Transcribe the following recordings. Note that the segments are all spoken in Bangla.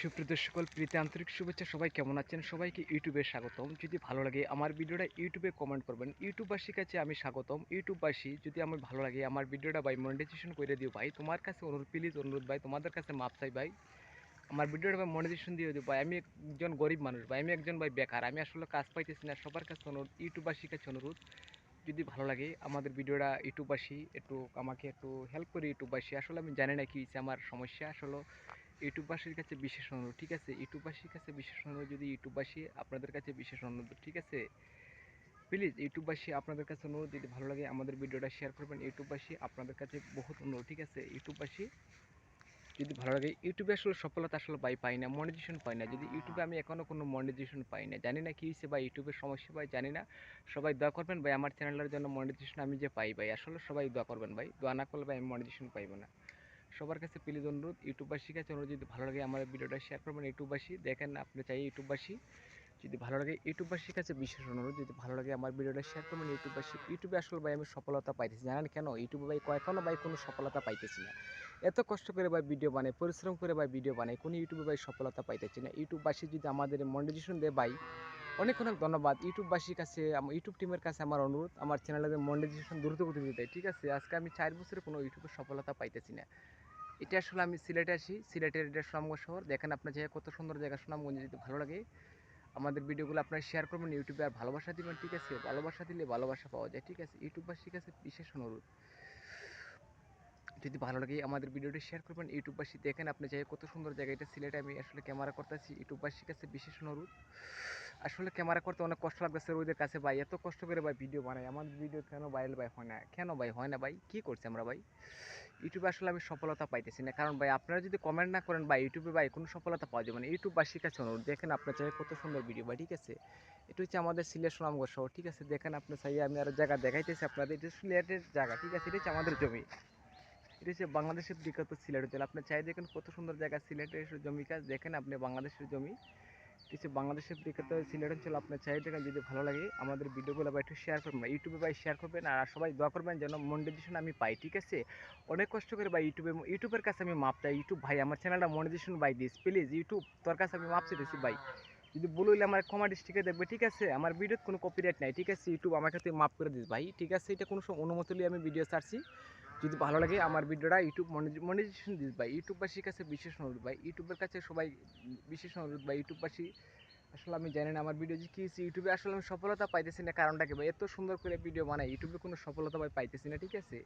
সুপ্রিয় সকল প্রীতি আন্তরিক শুভেচ্ছা, সবাই কেমন আছেন? সবাইকে ইউটিউবে স্বাগতম। যদি ভালো লাগে আমার ভিডিওটা ইউটিউবে কমেন্ট করবেন। ইউটিউববাসীর কাছে আমি স্বাগতম। ইউটিউববাসী, যদি আমার ভালো লাগে আমার ভিডিওটা ভাই মনিটাইজেশন করে দিও ভাই। তোমার কাছে অনুরোধ প্লিজ অনুরোধ ভাই, তোমাদের কাছে মাপ চাই ভাই। আমার ভিডিওটা ভাই মনিটাইজেশন দিয়ে দিও ভাই। আমি একজন গরিব মানুষ ভাই। আমি একজন ভাই বেকার। আমি আসলে কাজ পাইতেছি না। সবার কাছে অনুরোধ, ইউটিউববাসীর কাছে অনুরোধ। যদি ভালো লাগে আমাদের ভিডিওটা ইউটিউববাসী একটু আমাকে একটু হেল্প করে ইউটিউববাসী। আসলে আমি জানি না কি আমার সমস্যা। আসলে ইউটিউববাসীর কাছে বিশেষ অনুরোধ, ঠিক আছে? ইউটিউববাসীর কাছে বিশেষ অনুরোধ যদি ইউটিউববাসী আপনাদের কাছে বিশেষ অনুরোধ, ঠিক আছে? প্লিজ ইউটিউববাসী আপনাদের কাছে অনুরোধ, যদি ভালো লাগে আমাদের ভিডিওটা শেয়ার করবেন। ইউটিউববাসী আপনাদের কাছে বহুত অনুরোধ, ঠিক আছে? ইউটিউববাসী যদি ভালো লাগে, ইউটিউবে আসলে সফলতা আসলে পাই পাই না মনিটাইজেশন পাই না। যদি ইউটিউবে আমি এখনও কোনো মনিটাইজেশন পাই না, জানি না কী হয়েছে বা ইউটিউবের সমস্যা ভাই, জানি না। সবাই দোয়া করবেন ভাই, আমার চ্যানেলের জন্য মনিটাইজেশন আমি যে পাই ভাই, আসলে সবাই দোয়া করবেন ভাই। দোয়া না করলে ভাই আমি মনিটাইজেশন পাইবো না। সবার কাছে প্লিজ অনুরোধ, ইউটিউববাসীর কাছে অনুরোধ, যদি ভালো লাগে আমার ভিডিওটা শেয়ার করবেন, ইউটিউববাসী দেখেন, আপনি চাই ইউটিউববাসী যদি ভালো লাগে, ইউটিউববাসীর কাছে বিশেষ অনুরোধ, যদি ভালো লাগে আমার ভিডিওটা শেয়ার করবেন, ইউটিউববাসী, ইউটিউবে আসলে ভাই আমি সফলতা পাইতেছি। জানেন কেন? ইউটিউবে ভাই কখনো ভাই কোনো সফলতা পাইতেছি না। এত কষ্ট করে ভাই ভিডিও বানাই, পরিশ্রম করে ভাই ভিডিও বানাই, কোনো ইউটিউবে ভাই সফলতা পাইতেছি না। ইউটিউববাসী যদি আমাদের মনিটাইজেশন দেয় ভাই, অনেক অনেক ধন্যবাদ। ইউটিউববাসীর কাছে, আমার ইউটিউব টিমের কাছে আমার অনুরোধ, আমার চ্যানেলের মনিটাইজেশন দ্রুত গতিতে দেয়, ঠিক আছে? আজকে আমি চার বছরে কোনো ইউটিউবে সফলতা পাইতেছি না। এটা আসলে আমি সিলেটে আসি। সিলেটের এটা সুনামগঞ্জ শহর। দেখেন আপনার জায়গা কত সুন্দর জায়গা সুনামগঞ্জে যদি ভালো লাগে। আমাদের ভিডিওগুলো আপনারা শেয়ার করবেন ইউটিউবে। আর ভালোবাসা দিবেন, ঠিক আছে? ভালোবাসা দিলে ভালোবাসা পাওয়া যায়, ঠিক আছে? ইউটিউবার ঠিক আছে বিশেষ অনুরোধ। যদি ভালো লাগে আমাদের ভিডিওটি শেয়ার করবেন ইউটিউববাসী দেখেন আপনি জায়গা কত সুন্দর জায়গা এটা সিলেটে আমি আসলে ক্যামেরা করতেছি। ইউটিউববাসীর কাছে বিশেষ অনুরোধ। আসলে ক্যামেরা করতে অনেক কষ্ট লাগতেছে ওদের কাছে ভাই, এত কষ্ট করে ভাই ভিডিও বানাই আমাদের ভিডিও কেন ভাইরাল ভাই হয় না? কেন ভাই হয় না ভাই? কী করছি আমরা ভাই? ইউটিউবে আসলে আমি সফলতা পাইতেছি না। কারণ ভাই, আপনারা যদি কমেন্ট না করেন ভাই ইউটিউবে ভাই কোনো সফলতা পাওয়া যাবে না। ইউটিউববাসীর কাছে অনুরোধ। দেখেন আপনার চাই কত সুন্দর ভিডিও ভাই, ঠিক আছে? এটা হচ্ছে আমাদের সিলেট সুনামগঞ্জ শহর, ঠিক আছে? দেখেন আপনার চাই আমি আরও জায়গা দেখাইতেছি আপনাদের। এটা সিলেটের জায়গা, ঠিক আছে? এটা হচ্ছে আমাদের জমি। এটা হচ্ছে বাংলাদেশের বিখ্যাত সিলেট অঞ্চল আপনি চাই দেখেন কত সুন্দর জায়গা, সিলেটের জমি কাজ। দেখেন আপনি বাংলাদেশের জমি। হচ্ছে বাংলাদেশের বিখ্যাত সিলেট অঞ্চল। আপনার চাই দেখেন যদি ভালো লাগে আমাদের ভিডিওগুলো বা একটু শেয়ার করবেন ইউটিউবে ভাই শেয়ার করবেন, আর সবাই দোয়া করবেন যেন মনিটাইজেশন আমি পাই, ঠিক আছে? অনেক কষ্ট করে ভাই ইউটিউবে ইউটিউবের কাছে আমি মাপ চাই। ইউটিউব ভাই, আমার চ্যানেলটা monetisation by this please YouTube তোর কাছে আমি মাপ চাইতেছি ভাই। যদি বলে হইলে আমার কমা ডিস্ট্রিক্টে দেখবে, ঠিক আছে? আমার ভিডিওতে কোনো কপিরাইট নাই, ঠিক আছে? ইউটিউব আমাকে তুই মাফ করে দিস ভাই, ঠিক আছে? এটা কোনো অনুমতি নিয়ে আমি ভিডিও ছাড়ছি। যদি ভালো লাগে আমার ভিডিওটা ইউটিউব মনিটাইজেশন দিস ভাই। ইউটিউববাসীর কাছে বিশেষ অনুরোধ ভাই। ইউটিউবের কাছে সবাই বিশেষ অনুরোধ ভাই, ইউটিউববাসী। আসলে আমি জানি না আমার ভিডিও যে কী ইউটিউবে আসলে আমি সফলতা পাইতেছি না কারণটা কি ভাই? এত সুন্দর করে ভিডিও বানাই, ইউটিউবে কোনো সফলতা ভাই পাইতেছি না, ঠিক আছে?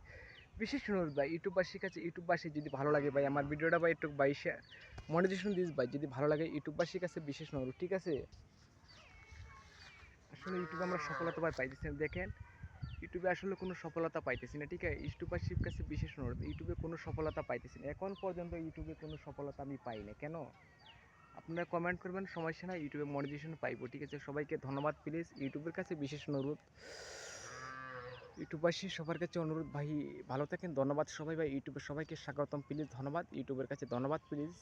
বিশেষ অনুরোধ ভাই, ইউটিউববাসীর কাছে, ইউটিউববাসী যদি ভালো লাগে ভাই, আমার ভিডিওটা ভাই একটু ভাই মনিটাইজেশন দিস ভাই। যদি ভালো লাগে ইউটিউববাসীর কাছে বিশেষ অনুরোধ, ঠিক আছে? আসলে ইউটিউবে আমরা সফলতা ভাই পাইতেছি দেখেন। ইউটিউবে আসলে কোনো সফলতা পাইতেছি না, ঠিক আছে? ইউটিউবাসীর কাছে বিশেষ অনুরোধ, ইউটিউবে কোনো সফলতা পাইতেছি না। এখন পর্যন্ত ইউটিউবে কোনো সফলতা আমি পাই না কেন? আপনারা কমেন্ট করবেন, সমস্যা না ইউটিউবে মনিটাইজেশন পাইবো, ঠিক আছে? সবাইকে ধন্যবাদ প্লিজ ইউটিউবের কাছে বিশেষ অনুরোধ। ইউটিউবাসী সবার কাছে অনুরোধ, ভাই, ভালো থাকেন, ধন্যবাদ সবাই, ভাই। ইউটিউবে সবাইকে স্বাগতম প্লিজ ধন্যবাদ। ইউটিউবের কাছে ধন্যবাদ প্লিজ